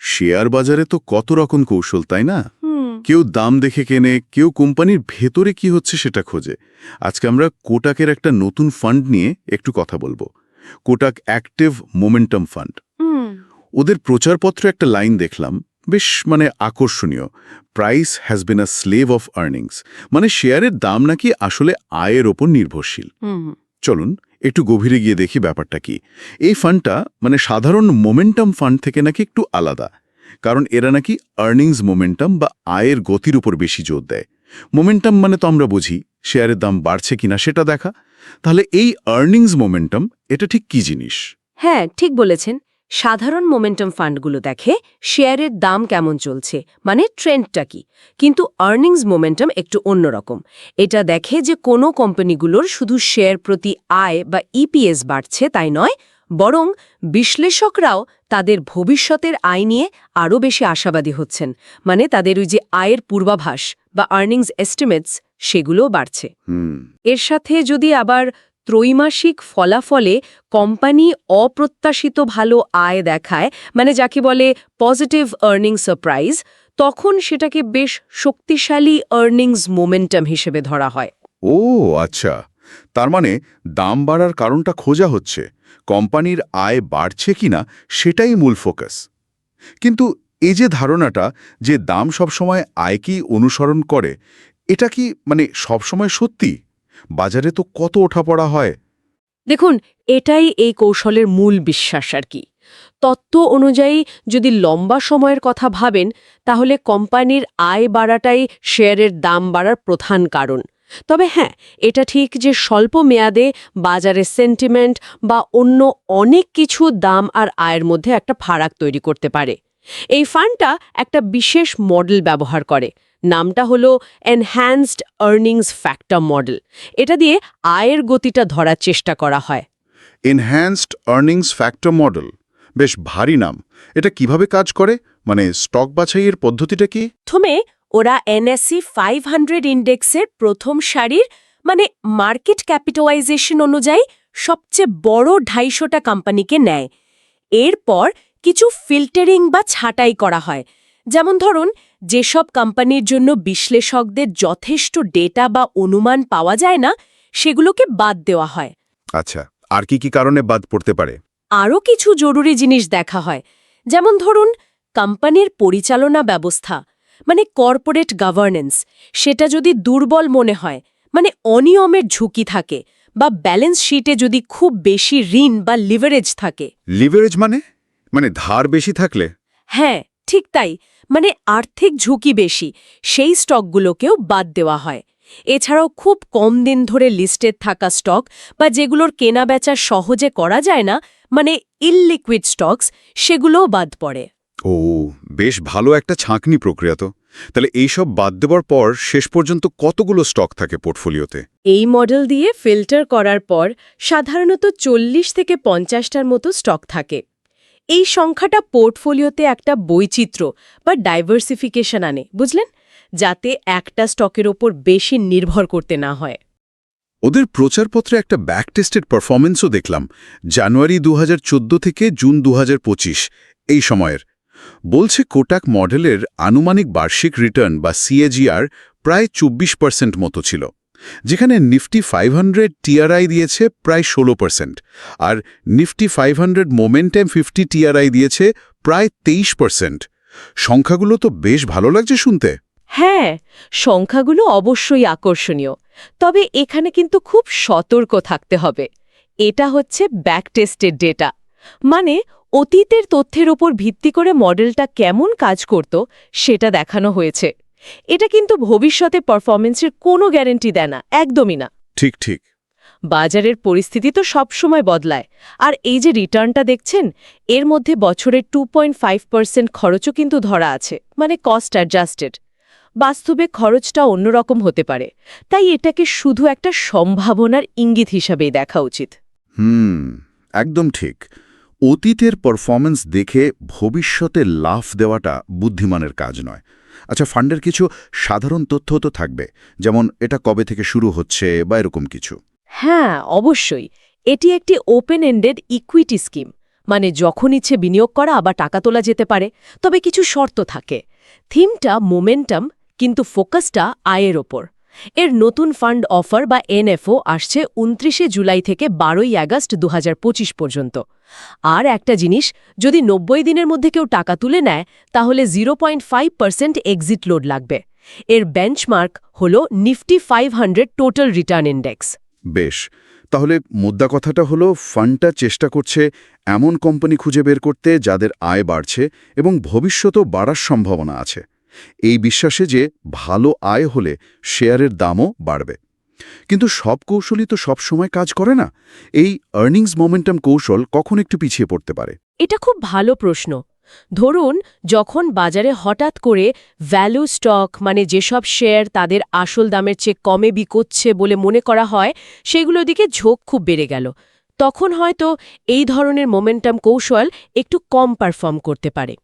Share বাজারে তো কত রকম কৌশল তাই না? কেউ দাম দেখে কেনে কেউ কোম্পানির ভেতরে কি হচ্ছে সেটা খোঁজে। আজকে আমরা কোটাকের একটা নতুন ফান্ড নিয়ে একটু কথা বলব। Kotak active momentum fund. ওদের প্রচারপত্রে একটা লাইন দেখলাম বেশ মানে আকর্ষণীয়। Price has been a slave of earnings. মানে শেয়ারের দাম নাকি আসলে আয়ের ওপর নির্ভরশীল। চলুন একটু গভীরে গিয়ে দেখি ব্যাপারটা কি। এই ফান্ডটা মানে সাধারণ মোমেন্টাম ফান্ড থেকে নাকি একটু আলাদা। কারণ এরা নাকি আর্নিংস মোমেন্টাম বা আয়ের গতির উপর বেশি জোর দেয়। মোমেন্টাম মানে তো আমরা বুঝি, শেয়ারের দাম বাড়ছে কিনা সেটা দেখা। তাহলে এই আর্নিংস মোমেন্টাম এটা ঠিক কি জিনিস? হ্যাঁ ঠিক বলেছেন। সাধারণ মোমেন্টাম ফান্ডগুলো দেখে শেয়ারের দাম কেমন চলছে মানে ট্রেন্ডটা কি। কিন্তু আর্নিংস মোমেন্টাম একটু অন্যরকম। এটা দেখে যে কোনো কোম্পানিগুলোর শুধু শেয়ার প্রতি আয় বা ইপিএস বাড়ছে তাই নয় বরং বিশ্লেষকরাও তাদের ভবিষ্যতের আয় নিয়ে আরও বেশি আশাবাদী হচ্ছেন। মানে তাদের ওই যে আয়ের পূর্বাভাস বা আর্নিংস এস্টিমেটস সেগুলোও বাড়ছে। এর সাথে যদি আবার ত্রৈমাসিক ফলাফলে কোম্পানি অপ্রত্যাশিত ভালো আয় দেখায় মানে যাকে বলে পজিটিভ আর্নিং সারপ্রাইজ তখন সেটাকে বেশ শক্তিশালী আর্নিংস মোমেন্টাম হিসেবে ধরা হয়। ও আচ্ছা। তার মানে দাম বাড়ার কারণটা খোঁজা হচ্ছে, কোম্পানির আয় বাড়ছে কিনা সেটাই মূল ফোকাস কিন্তু এই যে ধারণাটা যে দাম সবসময় আয়কেই অনুসরণ করে, এটা কি মানে সবসময় সত্যি? বাজারে তো কত ওঠাপড়া হয়। দেখুন, এটাই এই কৌশলের মূল বিশ্বাস আর কি। তত্ত্ব অনুযায়ী যদি লম্বা সময়ের কথা ভাবেন, তাহলে কোম্পানির আয় বাড়াটাই শেয়ারের দাম বাড়ার প্রধান কারণ। তবে হ্যাঁ এটা ঠিক যে স্বল্প মেয়াদে বাজারের সেন্টিমেন্ট বা অন্য অনেক কিছু দাম আর আয়ের মধ্যে একটা ফারাক তৈরি করতে পারে। এই ফান্ডটা একটা বিশেষ মডেল ব্যবহার করে। নামটা হলো এনহ্যান্সড আর্নিংস ফ্যাক্টর মডেল এটা দিয়ে আয়ের গতিটা ধরার চেষ্টা করা হয়। এনহ্যান্সড আর্নিংস ফ্যাক্টর মডেল বেশ ভারী নাম। এটা কীভাবে কাজ করে? মানে স্টক বাছাইয়ের পদ্ধতিটা কি? প্রথমে ওরা এনএসসি ফাইভ হান্ড্রেড ইন্ডেক্সের প্রথম সারির মানে মার্কেট ক্যাপিটালাইজেশন অনুযায়ী সবচেয়ে বড় ঢাইশোটা কোম্পানিকে নেয়। এরপর কিছু ফিল্টারিং বা ছাঁটাই করা হয়। যেমন ধরুন যেসব কোম্পানির জন্য বিশ্লেষকদের যথেষ্ট ডেটা বা অনুমান পাওয়া যায় না সেগুলোকে বাদ দেওয়া হয়। আচ্ছা আর কি কি কারণে বাদ পড়তে পারে? আরও কিছু জরুরি জিনিস দেখা হয়। যেমন ধরুন কোম্পানির পরিচালনা ব্যবস্থা মানে কর্পোরেট গভর্নেন্স সেটা যদি দুর্বল মনে হয় মানে অনিয়মের ঝুঁকি থাকে বা ব্যালেন্স শিটে যদি খুব বেশি ঋণ বা লিভারেজ থাকে। লিভারেজ মানে? মানে ধার বেশি থাকলে? হ্যাঁ ঠিক তাই। মানে আর্থিক ঝুঁকি বেশি সেই স্টকগুলোকেও বাদ দেওয়া হয়। এছাড়াও খুব কম দিন ধরে লিস্টেড থাকা স্টক বা যেগুলোর কেনাবেচা সহজে করা যায় না মানে ইললিকুইড স্টকস সেগুলোও বাদ পড়ে। ও বেশ ভালো একটা ছাঁকনি প্রক্রিয়া তো। তাহলে এইসব বাদ দেওয়ার পর শেষ পর্যন্ত কতগুলো স্টক থাকে পোর্টফোলিওতে? এই মডেল দিয়ে ফিল্টার করার পর সাধারণত চল্লিশ থেকে পঞ্চাশটার মতো স্টক থাকে। এই সংখ্যাটা পোর্টফোলিওতে একটা বৈচিত্র্য বা ডাইভার্সিফিকেশন আনে, বুঝলেন? যাতে একটা স্টকের ওপর বেশি নির্ভর করতে না হয়। ওদের প্রচারপত্রে একটা ব্যাক টেস্টেড পারফরমেন্সও দেখলাম, জানুয়ারি দু হাজার চোদ্দ থেকে জুন দুহাজার পঁচিশ, এই সময়ের। বলছে কোটাক মডেলের আনুমানিক বার্ষিক রিটার্ন বা সিএজিআর প্রায় চব্বিশ পার্সেন্ট মতো ছিল। যেখানে নিফটি ফাইভ হান্ড্রেড টিআরআই দিয়েছে প্রায় ষোলো পার্সেন্ট আর Nifty five hundred momentum fifty TRI দিয়েছে প্রায় তেইশ পার্সেন্ট সংখ্যাগুলো তো বেশ ভালো লাগছে শুনতে। হ্যাঁ সংখ্যাগুলো অবশ্যই আকর্ষণীয়, তবে এখানে কিন্তু খুব সতর্ক থাকতে হবে। এটা হচ্ছে ব্যাক টেস্টেড ডেটা মানে অতীতের তথ্যের ওপর ভিত্তি করে মডেলটা কেমন কাজ করত সেটা দেখানো হয়েছে। এটা কিন্তু ভবিষ্যতে পারফরমেন্সের কোনো গ্যারেন্টি দেয় না একদমই না। ঠিক ঠিক। বাজারের পরিস্থিতি তো সবসময় বদলায় আর এই যে রিটার্নটা দেখছেন এর মধ্যে বছরের টু পয়েন্ট ফাইভ পার্সেন্ট খরচও কিন্তু ধরা আছে মানে কস্ট অ্যাডজাস্টেড বাস্তবে খরচটা অন্যরকম হতে পারে তাই এটাকে শুধু একটা সম্ভাবনার ইঙ্গিত হিসাবেই দেখা উচিত। হুম একদম ঠিক। অতীতের পারফরমেন্স দেখে ভবিষ্যতে লাভ দেওয়াটা বুদ্ধিমানের কাজ নয়। আচ্ছা ফান্ডের কিছু সাধারণ তথ্য তো থাকবে, যেমন এটা কবে থেকে শুরু হচ্ছে বা এরকম কিছু। হ্যাঁ অবশ্যই। এটি একটি ওপেন এন্ডেড ইকুইটি স্কিম মানে যখন ইচ্ছে বিনিয়োগ করা আবার টাকা তোলা যেতে পারে, তবে কিছু শর্ত থাকে। থিমটা মোমেন্টাম, কিন্তু ফোকাসটা আয়ের ওপর। এর নতুন ফান্ড অফার বা এনএফও আসছে উনত্রিশে জুলাই থেকে বারোই আগস্ট দু হাজার পঁচিশ পর্যন্ত। আর একটা জিনিস, যদি নব্বই দিনের মধ্যে কেউ টাকা তুলে নেয়, তাহলে zero point five percent exit load লাগবে। এর বেঞ্চমার্ক হল Nifty five hundred total return index. বেশ, তাহলে মুদ্রা কথাটা হলো, ফান্ডটা চেষ্টা করছে এমন কোম্পানি খুঁজে বের করতে যাদের আয় বাড়ছে এবং ভবিষ্যতও বাড়ার সম্ভাবনা আছে। এই বিশ্বাসে যে ভালো আয় হলে শেয়ারের দামও বাড়বে। কিন্তু সব কৌশলই তো সব সময় কাজ করে না। এই আর্নিংস মোমেন্টাম কৌশল কখন একটু পিছিয়ে পড়তে পারে? এটা খুব ভালো প্রশ্ন। ধরুন, যখন বাজারে হঠাৎ করে ভ্যালু স্টক মানে যেসব শেয়ার তাদের আসল দামের চেয়ে কমে বিকোচ্ছে বলে মনে করা হয়, সেগুলোর দিকে ঝোঁক খুব বেড়ে গেল। তখন হয়তো এই ধরনের মোমেন্টাম কৌশল একটু কম পারফর্ম করতে পারে।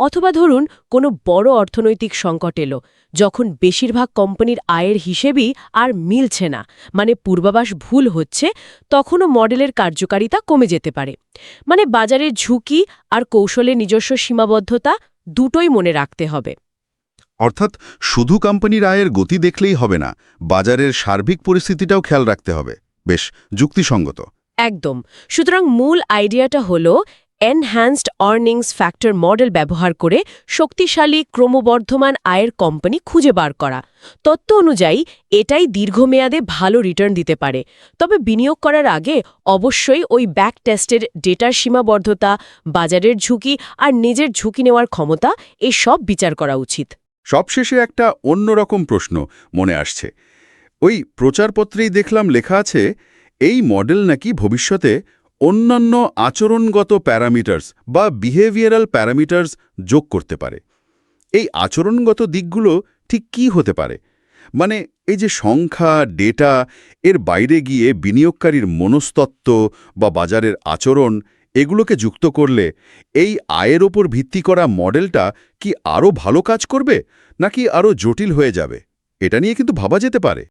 অথবা ধরুন কোনো বড় অর্থনৈতিক সংকট এলো যখন বেশিরভাগ কোম্পানির আয়ের হিসেবেই আর মিলছে না মানে পূর্বাভাস ভুল হচ্ছে তখনও মডেলের কার্যকারিতা কমে যেতে পারে। মানে বাজারের ঝুঁকি আর কৌশলের নিজস্ব সীমাবদ্ধতা দুটোই মনে রাখতে হবে। অর্থাৎ শুধু কোম্পানির আয়ের গতি দেখলেই হবে না বাজারের সার্বিক পরিস্থিতিটাও খেয়াল রাখতে হবে। বেশ যুক্তিসঙ্গত। একদম। সুতরাং মূল আইডিয়াটা হল এনহ্যান্সড আর্নিংস ফ্যাক্টর মডেল ব্যবহার করে শক্তিশালী ক্রমবর্ধমান আয়ের কোম্পানি খুঁজে বার করা। তত্ত্ব অনুযায়ী, এটাই দীর্ঘমেয়াদে ভালো রিটার্ন দিতে পারে। তবে বিনিয়োগ করার আগে অবশ্যই ওই ব্যাক টেস্টের ডেটার সীমাবদ্ধতা, বাজারের ঝুঁকি আর নিজের ঝুঁকি নেওয়ার ক্ষমতা, এসব বিচার করা উচিত। সবশেষে একটা অন্যরকম প্রশ্ন মনে আসছে। ওই প্রচারপত্রেই দেখলাম লেখা আছে, এই মডেল নাকি ভবিষ্যতে অন্যান্য আচরণগত প্যারামিটার্স বা বিহেভিয়ারাল প্যারামিটার্স যোগ করতে পারে। এই আচরণগত দিকগুলো ঠিক কি হতে পারে? মানে এই যে সংখ্যা, ডেটা, এর বাইরে গিয়ে বিনিয়োগকারীর মনস্তত্ত্ব বা বাজারের আচরণ, এগুলোকে যুক্ত করলে এই আয়ের ওপর ভিত্তি করা মডেলটা কি আরও ভালো কাজ করবে, নাকি আরও জটিল হয়ে যাবে? এটা নিয়ে কিন্তু ভাবা যেতে পারে।